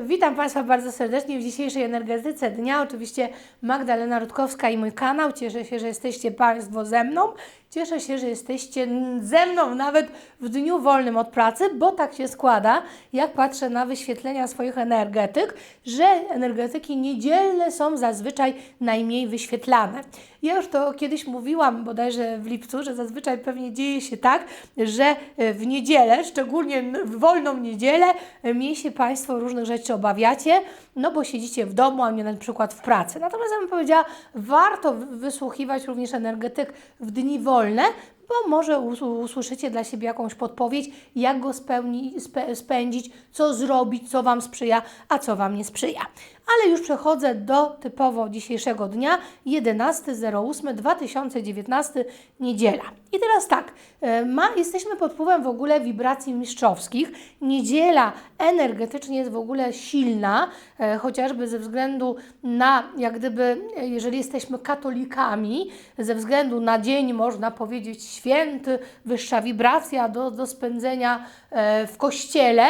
Witam Państwa bardzo serdecznie w dzisiejszej energetyce dnia. Oczywiście Magdalena Rutkowska i mój kanał. Cieszę się, że jesteście Państwo ze mną. Cieszę się, że jesteście ze mną nawet w dniu wolnym od pracy, bo tak się składa, jak patrzę na wyświetlenia swoich energetyk, że energetyki niedzielne są zazwyczaj najmniej wyświetlane. Ja już to kiedyś mówiłam, bodajże w lipcu, że zazwyczaj pewnie dzieje się tak, że w niedzielę, szczególnie w wolną niedzielę, mniej się Państwo różnych rzeczy obawiacie, no bo siedzicie w domu, a nie na przykład w pracy. Natomiast ja bym powiedziała, warto wysłuchiwać również energetyk w dni wolne, bo może usłyszycie dla siebie jakąś podpowiedź, jak go spełni, spe, spędzić, co zrobić, co Wam sprzyja, a co Wam nie sprzyja. Ale już przechodzę do typowo dzisiejszego dnia, 11.08.2019, niedziela. I teraz tak, e, ma, jesteśmy pod wpływem w ogóle wibracji mistrzowskich. Niedziela energetycznie jest w ogóle silna, e, chociażby ze względu na, jak gdyby, e, jeżeli jesteśmy katolikami, ze względu na dzień, można powiedzieć, święty, wyższa wibracja do, do spędzenia w kościele,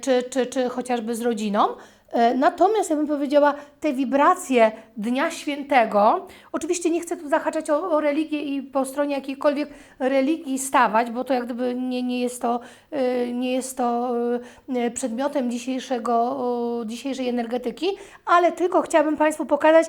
czy, czy, czy chociażby z rodziną. E, natomiast ja bym powiedziała, te wibracje Dnia Świętego, oczywiście nie chcę tu zahaczać o, o religię i po stronie jakiejkolwiek religii stawać, bo to jak gdyby nie, nie jest to, e, nie jest to e, przedmiotem dzisiejszego, dzisiejszej energetyki, ale tylko chciałabym Państwu pokazać,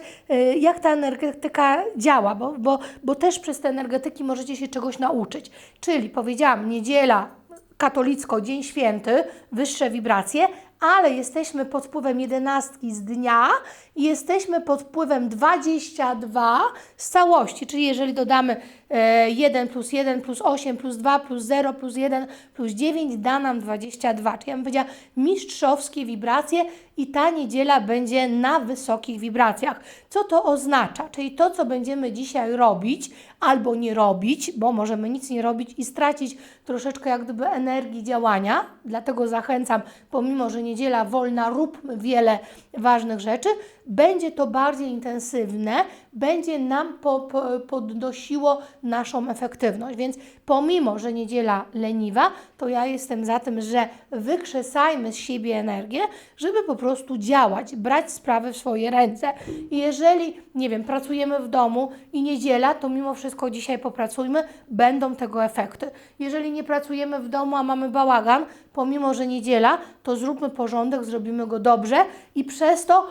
jak ta energetyka działa, bo, bo, bo też przez te energetyki możecie się czegoś nauczyć. Czyli powiedziałam, niedziela, katolicko, Dzień Święty, wyższe wibracje, ale jesteśmy pod wpływem jedenastki z dnia i jesteśmy pod wpływem 22 z całości, czyli jeżeli dodamy 1 e, plus 1 plus 8 plus 2 plus 0 plus 1 plus 9 da nam 22. Czyli ja bym powiedziała mistrzowskie wibracje i ta niedziela będzie na wysokich wibracjach. Co to oznacza? Czyli to, co będziemy dzisiaj robić albo nie robić, bo możemy nic nie robić i stracić troszeczkę jak gdyby energii działania, dlatego zachęcam, pomimo, że niedziela wolna, róbmy wiele ważnych rzeczy, będzie to bardziej intensywne, będzie nam po, po, podnosiło naszą efektywność. Więc pomimo, że niedziela leniwa, to ja jestem za tym, że wykrzesajmy z siebie energię, żeby po prostu działać, brać sprawy w swoje ręce. I jeżeli, nie wiem, pracujemy w domu i niedziela, to mimo wszystko dzisiaj popracujmy, będą tego efekty. Jeżeli nie pracujemy w domu, a mamy bałagan, pomimo, że niedziela, to zróbmy porządek, zrobimy go dobrze i przez to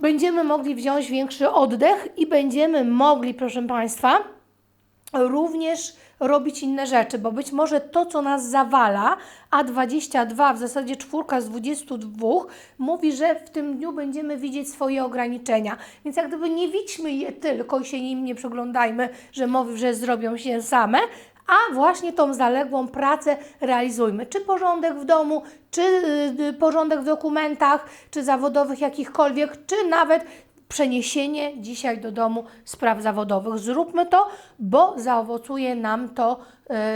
będziemy mogli wziąć większy oddech i będziemy mogli, proszę Państwa, również robić inne rzeczy, bo być może to, co nas zawala, a 22, w zasadzie czwórka z 22, mówi, że w tym dniu będziemy widzieć swoje ograniczenia. Więc jak gdyby nie widźmy je tylko i się nim nie przyglądajmy, że mowy, że zrobią się same, a właśnie tą zaległą pracę realizujmy. Czy porządek w domu, czy y, porządek w dokumentach, czy zawodowych jakichkolwiek, czy nawet przeniesienie dzisiaj do domu spraw zawodowych. Zróbmy to, bo zaowocuje nam to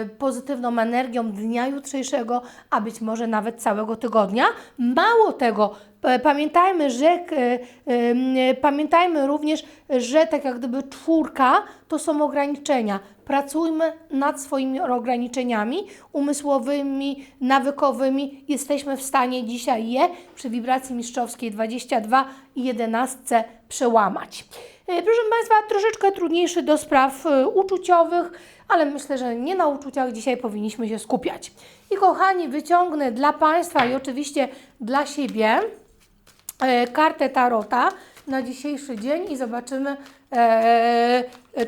y, pozytywną energią dnia jutrzejszego, a być może nawet całego tygodnia. Mało tego, Pamiętajmy, że y, pamiętajmy również, że tak jak gdyby czwórka to są ograniczenia. Pracujmy nad swoimi ograniczeniami umysłowymi, nawykowymi. Jesteśmy w stanie dzisiaj je przy wibracji mistrzowskiej 22 i 11 przełamać. E, proszę Państwa, troszeczkę trudniejszy do spraw e, uczuciowych, ale myślę, że nie na uczuciach dzisiaj powinniśmy się skupiać. I kochani, wyciągnę dla Państwa i oczywiście dla siebie e, kartę Tarota na dzisiejszy dzień i zobaczymy,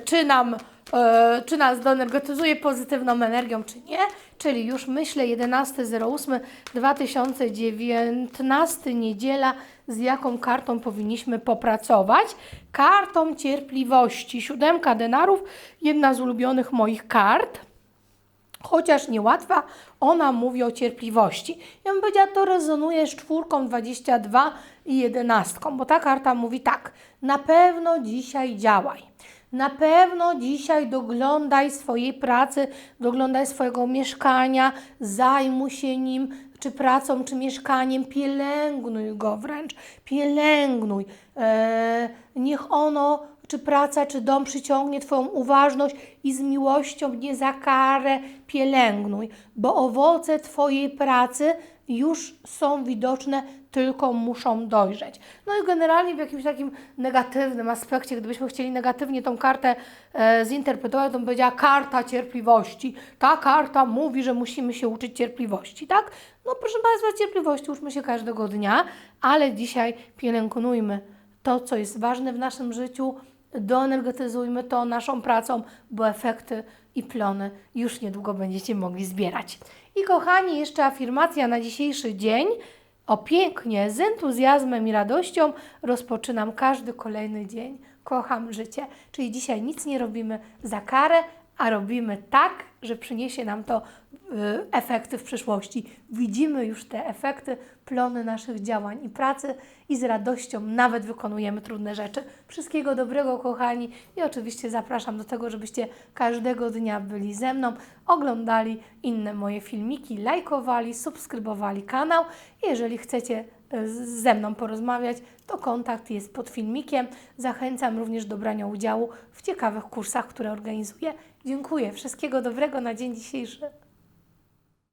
czy nam E, czy nas doenergetyzuje pozytywną energią, czy nie. Czyli już myślę 11.08.2019 niedziela, z jaką kartą powinniśmy popracować. Kartą cierpliwości. Siódemka denarów, jedna z ulubionych moich kart. Chociaż niełatwa, ona mówi o cierpliwości. Ja bym powiedziała, to rezonuje z czwórką 22 i jedenastką, bo ta karta mówi tak, na pewno dzisiaj działaj. Na pewno dzisiaj doglądaj swojej pracy, doglądaj swojego mieszkania, zajmuj się nim, czy pracą, czy mieszkaniem, pielęgnuj go wręcz, pielęgnuj. Eee, niech ono, czy praca, czy dom przyciągnie Twoją uważność i z miłością, nie za karę pielęgnuj, bo owoce Twojej pracy już są widoczne, tylko muszą dojrzeć. No i generalnie w jakimś takim negatywnym aspekcie, gdybyśmy chcieli negatywnie tą kartę e, zinterpretować, to bym powiedziała karta cierpliwości. Ta karta mówi, że musimy się uczyć cierpliwości, tak? No proszę Państwa, cierpliwości uczmy się każdego dnia, ale dzisiaj pielęgnujmy to, co jest ważne w naszym życiu, doenergetyzujmy to naszą pracą, bo efekty i plony już niedługo będziecie mogli zbierać. I kochani, jeszcze afirmacja na dzisiejszy dzień. O pięknie, z entuzjazmem i radością rozpoczynam każdy kolejny dzień. Kocham życie. Czyli dzisiaj nic nie robimy za karę, a robimy tak, że przyniesie nam to y, efekty w przyszłości. Widzimy już te efekty, plony naszych działań i pracy i z radością nawet wykonujemy trudne rzeczy. Wszystkiego dobrego, kochani, i oczywiście zapraszam do tego, żebyście każdego dnia byli ze mną, oglądali inne moje filmiki, lajkowali, subskrybowali kanał. Jeżeli chcecie y, ze mną porozmawiać, to kontakt jest pod filmikiem. Zachęcam również do brania udziału w ciekawych kursach, które organizuję. Dziękuję. Wszystkiego dobrego na dzień dzisiejszy.